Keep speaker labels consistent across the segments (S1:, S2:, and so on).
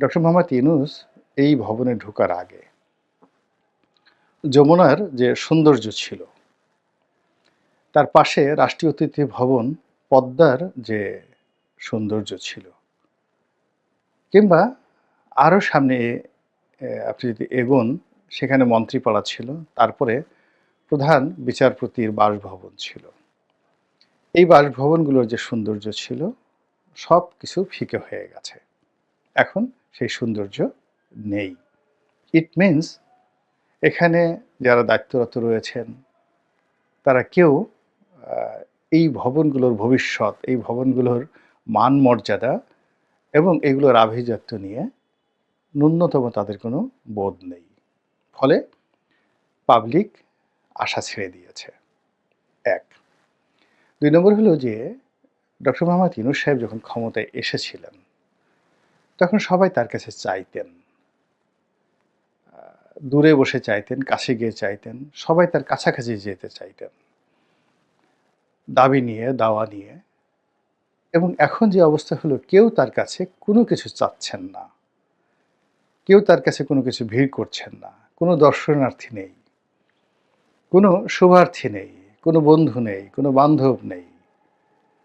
S1: Doctor Mohammad Yunus এই ভবনে ঢোকার আগে যমুনার যে সৌন্দর্য ছিল, তার পাশে রাষ্ট্রীয় অতিথি ভবন পদ্মার যে সৌন্দর্য ছিল, কিংবা আরও সামনে আপনি যদি এগোন, সেখানে মন্ত্রীপাড়া ছিল, তারপরে প্রধান বিচারপতির বাসভবন ছিল। এই বাসভবনগুলোর যে সৌন্দর্য ছিল সব কিছু ফিকে হয়ে গেছে। এখন সেই সৌন্দর্য নেই। ইট মিনস এখানে যারা দায়িত্বরত রয়েছেন, তারা কেউ এই ভবনগুলোর ভবিষ্যৎ, এই ভবনগুলোর মান মর্যাদা এবং এগুলোর আভিজাত্য নিয়ে ন্যূনতম তাদের কোনো বোধ নেই। ফলে পাবলিক আশা ছেড়ে দিয়েছে। এক। দুই নম্বর হলো যে, ডক্টর মোহাম্মদ ইনুস সাহেব যখন ক্ষমতায় এসেছিলেন তখন সবাই তার কাছে চাইতেন। দূরে বসে চাইতেন, কাছে গিয়ে চাইতেন, সবাই তার কাছাকাছি যেতে চাইতেন। দাবি নিয়ে, দাওয়া নিয়ে। এবং এখন যে অবস্থা হলো, কেউ তার কাছে কোনো কিছু চাচ্ছেন না। কেউ তার কাছে কোনো কিছু ভিড় করছেন না। কোনো দর্শনার্থী নেই। কোনো শুভার্থী নেই। কোনো বন্ধু নেই। কোনো বান্ধব নেই।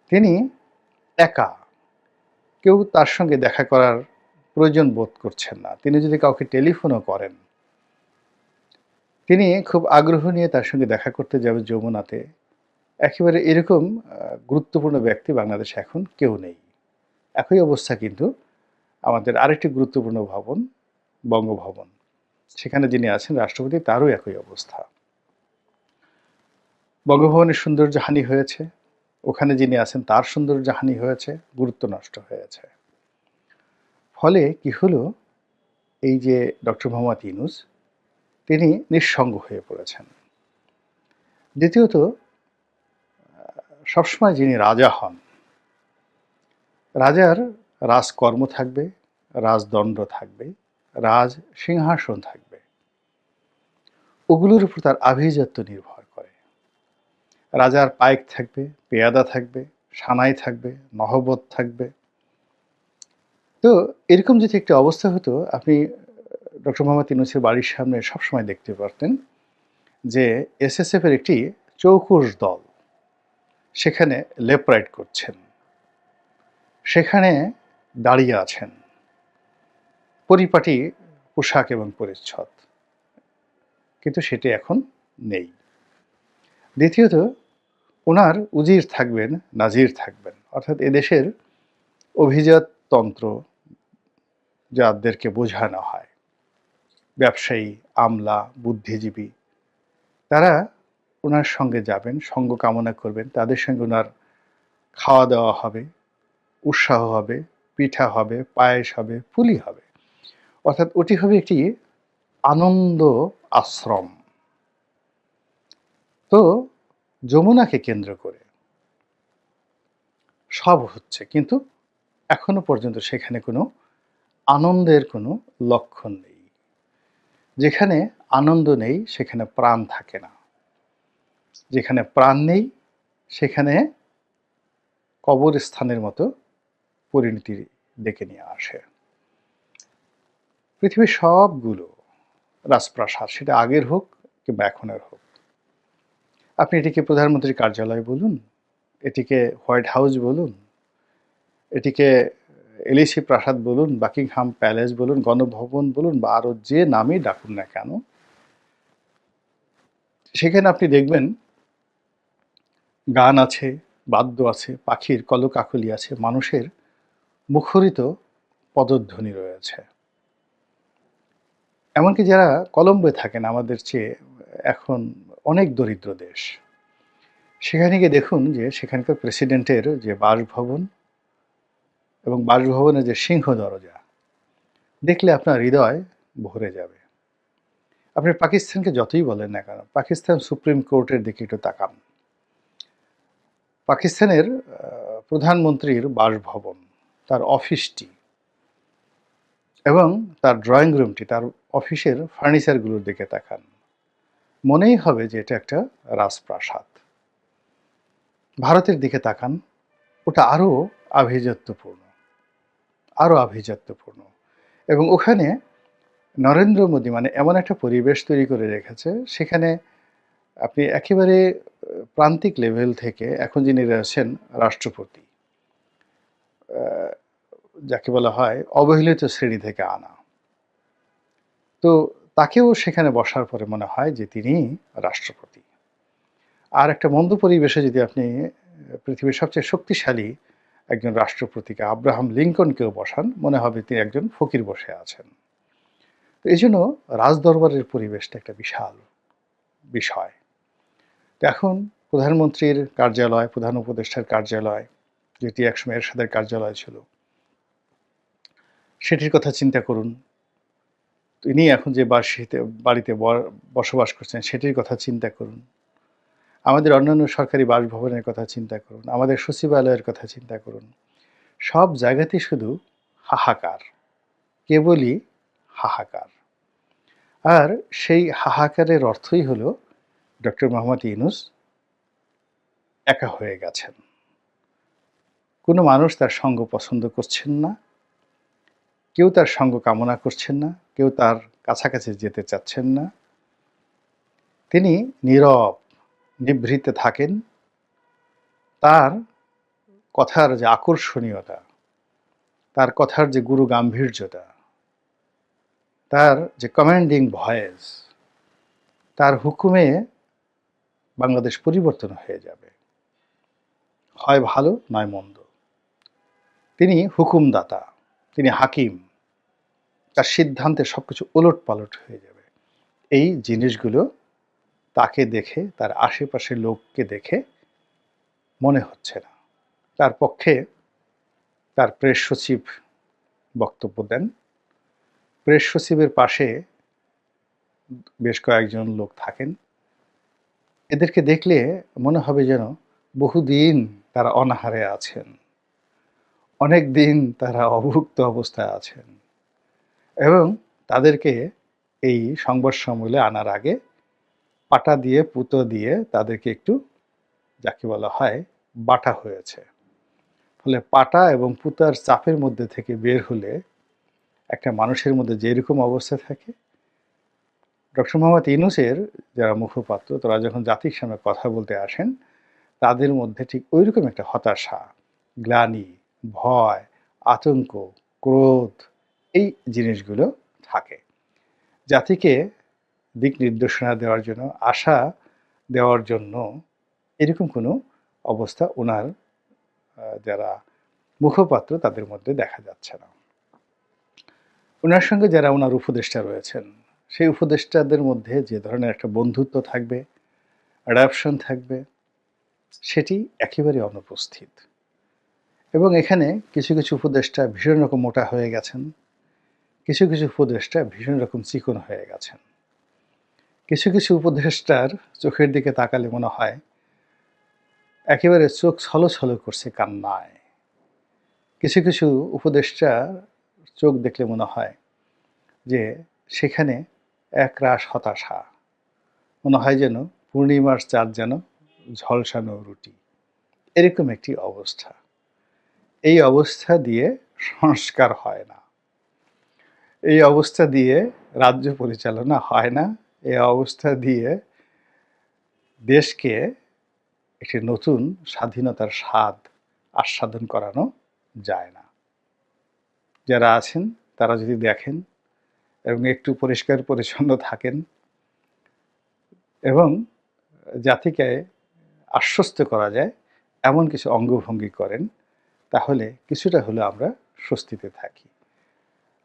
S1: তিনি একা। কেউ তার সঙ্গে দেখা করার প্রয়োজন বোধ করছেন না। তিনি যদি কাউকে টেলিফোনও করেন, তিনি খুব আগ্রহ নিয়ে তার সঙ্গে দেখা করতে যাবে যমুনাতে। একেবারে এরকম গুরুত্বপূর্ণ ব্যক্তি বাংলাদেশে এখন কেউ নেই। একই অবস্থা কিন্তু আমাদের আরেকটি গুরুত্বপূর্ণ ভবন, বঙ্গভবন। সেখানে যিনি আছেন রাষ্ট্রপতি, তারও একই অবস্থা। বঙ্গভবনের সৌন্দর্য হানি হয়েছে। ওখানে যিনি আছেন, তার সৌন্দর্য হানি হয়েছে, গুরুত্ব নষ্ট হয়েছে। ফলে কি হলো? এই যে ডক্টর মোহাম্মদ ইউনুস, তিনি নিঃসঙ্গ হয়ে পড়েছেন। দ্বিতীয়ত সবসময় যিনি রাজা হন, রাজার রাজকর্ম থাকবে, রাজদণ্ড থাকবে, রাজ সিংহাসন থাকবে। ওগুলোর উপর তার আভিজাত্য নির্ভর। রাজার পাইক থাকবে, পেয়াদা থাকবে, সানাই থাকবে, নহবত থাকবে। তো এরকম যদি একটি অবস্থা হতো, আপনি ডক্টর মোহাম্মদ ইউনুসের বাড়ির সামনে সবসময় দেখতে পারতেন যে এসএসএফ এর একটি চৌকুশ দল সেখানে লেপরাইড করছেন। সেখানে দাঁড়িয়ে আছেন। পরিপাটি, পোশাক এবং পরিচ্ছদ। কিন্তু সেটি এখন নেই। দ্বিতীয়ত ওনার উজির থাকবেন, নাজির থাকবেন। অর্থাৎ এদেশের অভিজাত তন্ত্র যাদেরকে বোঝানো হয়। ব্যবসায়ী, আমলা, বুদ্ধিজীবী, তারা ওনার সঙ্গে যাবেন, সঙ্গ কামনা করবেন। তাদের সঙ্গে ওনার খাওয়া দাওয়া হবে, উৎসাহ হবে, পিঠা হবে, পায়েস হবে, পুলি হবে। অর্থাৎ ওটি হবে একটি আনন্দ আশ্রম। তো যমুনাকে কেন্দ্র করে। সব হচ্ছে, কিন্তু এখনও পর্যন্ত সেখানে কোনো আনন্দের কোনো লক্ষণ নেই। যেখানে আনন্দ নেই, সেখানে প্রাণ থাকে না। যেখানে প্রাণ নেই, সেখানে কবরস্থানের মতো পরিণতি ডেকে নিয়ে আসে। পৃথিবীর সবগুলো রাজপ্রাসাদ, সেটা আগের হোক কিংবা এখনের হোক আপনি এটিকে প্রধানমন্ত্রীর কার্যালয় বলুন, এটিকে হোয়াইট হাউস বলুন, এটিকে এলিসি প্রাসাদ বলুন, বাকিংহাম প্যালেস বলুন, গণভবন বলুন, বা আরও যে নামই ডাকুন না কেন, সেখানে আপনি দেখবেন গান আছে, বাদ্য আছে, পাখির কলকাকলি আছে, মানুষের মুখরিত পদধ্বনি রয়েছে। এমনকি যারা কলম্বোয় থাকেন, আমাদের চেয়ে এখন অনেক দরিদ্র দেশ। সেখানে গিয়ে দেখুন যে সেখানকার প্রেসিডেন্টের যে বাসভবন এবং বাসভবনের যে সিংহ দরজা, দেখলে আপনার হৃদয় ভরে যাবে। আপনি পাকিস্তানকে যতই বলেন না কেন, পাকিস্তান সুপ্রিম কোর্টের দিকে একটু তাকান। পাকিস্তানের প্রধানমন্ত্রীর বাসভবন, তার অফিসটি এবং তার ড্রয়িং রুমটি, তার অফিসের ফার্নিচারগুলোর দিকে তাকান। মনেই হবে যে এটা একটা রাজপ্রাসাদ। ভারতের দিকে তাকান, ওটা আরও আভিজাত্যপূর্ণ আরও আভিজাত্যপূর্ণ। এবং ওখানে নরেন্দ্র মোদী মানে এমন একটা পরিবেশ তৈরি করে রেখেছে, সেখানে আপনি একেবারে প্রান্তিক লেভেল থেকে এখন যিনি রয়েছেন রাষ্ট্রপতি যাকে বলা হয় অবহেলিত শ্রেণি থেকে আনা। তো তাকেও সেখানে বসার পরে মনে হয় যে তিনি রাষ্ট্রপতি। আর একটা মন্দ পরিবেশে যদি আপনি পৃথিবীর সবচেয়ে শক্তিশালী একজন রাষ্ট্রপতিকে আব্রাহাম লিঙ্কনকেও বসান, মনে হবে তিনি একজন ফকির বসে আছেন। তো এই জন্য রাজদরবারের পরিবেশটা একটা বিশাল বিষয়। তো এখন প্রধানমন্ত্রীর কার্যালয়, প্রধান উপদেষ্টার কার্যালয়, যেটি একসময় এরশাদের কার্যালয় ছিল, সেটির কথা চিন্তা করুন। তিনি এখন যে বাসিতে, বাড়িতে বসবাস করছেন, সেটির কথা চিন্তা করুন। আমাদের অন্যান্য সরকারি বাসভবনের কথা চিন্তা করুন, আমাদের সচিবালয়ের কথা চিন্তা করুন। সব জায়গাতেই শুধু হাহাকার, কেবলই হাহাকার। আর সেই হাহাকারের অর্থই হলো, ডক্টর মোহাম্মদ ইউনুস একা হয়ে গেছেন। কোনো মানুষ তার সঙ্গ পছন্দ করছেন না, কেউ তার সঙ্গ কামনা করছেন না কেউ তার কাছাকাছি যেতে চাচ্ছেন না। তিনি নীরব, নিভৃতে থাকেন। তার কথার যে আকর্ষণীয়তা, তার কথার যে গুরু গাম্ভীর্যতা, তার যে কমান্ডিং ভয়েস তার হুকুমে বাংলাদেশ পরিবর্তন হয়ে যাবে। হয় ভালো, নয় মন্দ। তিনি হুকুমদাতা, তিনি হাকিম। তার সিদ্ধান্তে সব কিছু ওলট পালট হয়ে যাবে। এই জিনিসগুলো তাকে দেখে, তার আশেপাশের লোককে দেখে মনে হচ্ছে না। তার পক্ষে তার প্রেস সচিব বক্তব্য দেন। প্রেস সচিবের পাশে বেশ কয়েকজন লোক থাকেন। এদেরকে দেখলে মনে হবে যেন বহুদিন তারা অনাহারে আছেন। অনেক দিন তারা অভুক্ত অবস্থায় আছেন। এবং তাদেরকে এই সংবাদ সম্মেলনে আনার আগে পাটা দিয়ে, পুতো দিয়ে তাদেরকে একটু যাকে বলা হয় বাটা হয়েছে। ফলে পাটা এবং পুতার চাপের মধ্যে থেকে বের হলে একটা মানুষের মধ্যে যেরকম অবস্থা থাকে, ডক্টর মোহাম্মদ ইউনুসের যারা মুখপাত্র, তারা যখন জাতির সামনে কথা বলতে আসেন, তাদের মধ্যে ঠিক ওইরকম একটা হতাশা, গ্লানি, ভয়, আতঙ্ক, ক্রোধ এই জিনিসগুলো থাকে। জাতিকে দিক নির্দেশনা দেওয়ার জন্য, আশা দেওয়ার জন্য এরকম কোনো অবস্থা ওনার যারা মুখপাত্র তাদের মধ্যে দেখা যাচ্ছে না। ওনার সঙ্গে যারা ওনার উপদেষ্টা রয়েছেন, সেই উপদেষ্টাদের মধ্যে যে ধরনের একটা বন্ধুত্ব থাকবে অ্যাডাপশন থাকবে, সেটি একেবারে অনুপস্থিত। এবং এখানে কিছু কিছু উপদেষ্টা ভীষণ রকম মোটা হয়ে গেছেন। কিছু কিছু উপদেষ্টা ভীষণ রকম চিকন হয়ে গেছেন। কিছু কিছু উপদেষ্টার চোখের দিকে তাকালে মনে হয় একেবারে চোখ ছলো ছলো করছে কান্নায়। কিছু কিছু উপদেষ্টা চোখ দেখলে মনে হয় যে সেখানে এক রাস হতাশা। মনে হয় যেন পূর্ণিমার চাঁদ যেন ঝলসানো রুটি। এরকম একটি অবস্থা। এই অবস্থা দিয়ে সংস্কার হয় না। এই অবস্থা দিয়ে রাজ্য পরিচালনা হয় না। এই অবস্থা দিয়ে দেশকে একটি নতুন স্বাধীনতার স্বাদ আস্বাদন করানো যায় না। যারা আছেন, তারা যদি দেখেন এবং একটু পরিষ্কার পরিচ্ছন্ন থাকেন এবং জাতিকে আশ্বস্ত করা যায়, এমন কিছু অঙ্গভঙ্গি করেন, তাহলে কিছুটা হলে আমরা স্বস্তিতে থাকি।